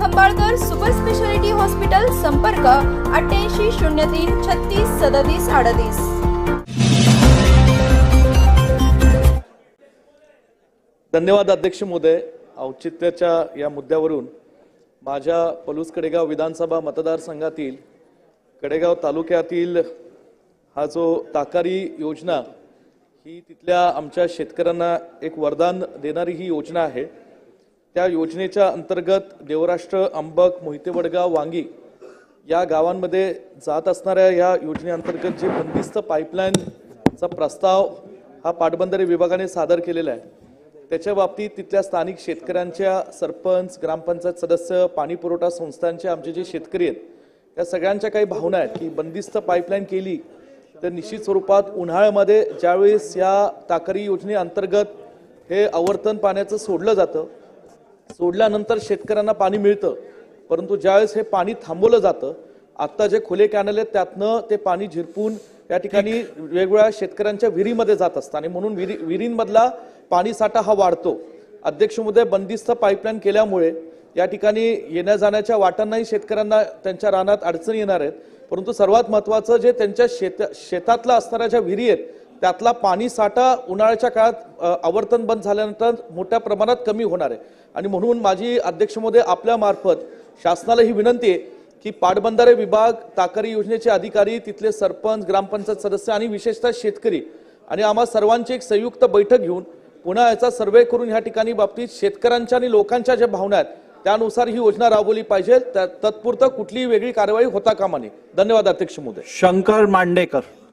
Khambalkar super speciality hospital संपर्क अठ्ठ्याऐंशी शून्य तीन छत्तीस सदतीस अडतीस. धन्यवाद अध्यक्ष महोदय. औचित्याच्या या मुद्द्यावरून माझ्या पलूस कडेगाव विधानसभा मतदारसंघातील कडेगाव तालुक्यातील हा जो ताकारी योजना ही तिथल्या आमच्या शेतकऱ्यांना एक वरदान देणारी ही योजना आहे. त्या योजनेच्या अंतर्गत देवराष्ट्र अंबक मोहिते वडगाव वांगी या गावांमध्ये जात असणाऱ्या या योजनेअंतर्गत जे बंदिस्त पाईपलाईनचा प्रस्ताव हा पाटबंधारे विभागाने सादर केलेला आहे त्याच्या बाबतीत तिथल्या स्थानिक शेतकऱ्यांच्या सरपंच ग्रामपंचायत सदस्य पाणी पुरवठा संस्थांचे आमचे जे शेतकरी आहेत त्या सगळ्यांच्या काही भावना आहेत की बंदिस्त पाईपलाईन केली तर निश्चित स्वरूपात उन्हाळ्यामध्ये ज्यावेळेस या ताकरी योजनेअंतर्गत हे आवर्तन पाण्याचं सोडलं जातं सोडल्यानंतर शेतकऱ्यांना पाणी मिळतं. परंतु ज्यावेळेस हे पाणी थांबवलं जातं आत्ता जे खुले कॅनल आहेत त्यातनं ते पाणी झिरपून या ठिकाणी वेगवेगळ्या शेतकऱ्यांच्या विहिरीमध्ये जात असतं. आणि म्हणून विहिरी विहिरींमधला पाणी साठा हा वाढतो. अध्यक्ष महोदय बंदिस्त पाईपलाईन केल्यामुळे या ठिकाणी येण्या जाण्याच्या वाटांनाही शेतकऱ्यांना त्यांच्या रानात अडचणी येणार आहेत. परंतु सर्वात महत्वाचं जे त्यांच्या शेत शेतातला असणाऱ्या ज्या विहिरी आहेत त्यातला पाणी साठा उन्हाळ्याच्या काळात आवर्तन बंद झाल्यानंतर मोठ्या प्रमाणात कमी होणार आहे. आणि म्हणून माझी अध्यक्ष महोदय शासनाला ही विनंती आहे की पाटबंधारे विभाग ताकारी योजनेचे अधिकारी तिथले सरपंच ग्रामपंचायत सदस्य आणि विशेषतः शेतकरी आणि आम्हा सर्वांची एक संयुक्त बैठक घेऊन पुन्हा याचा सर्वे करून ह्या ठिकाणी बाबतीत शेतकऱ्यांच्या आणि लोकांच्या ज्या भावना आहेत त्यानुसार ही योजना राबवली पाहिजे. त्या- तत्पुरतं कुठलीही वेगळी कारवाई होता कामा नये. धन्यवाद अध्यक्ष महोदय. शंकर मांडेकर.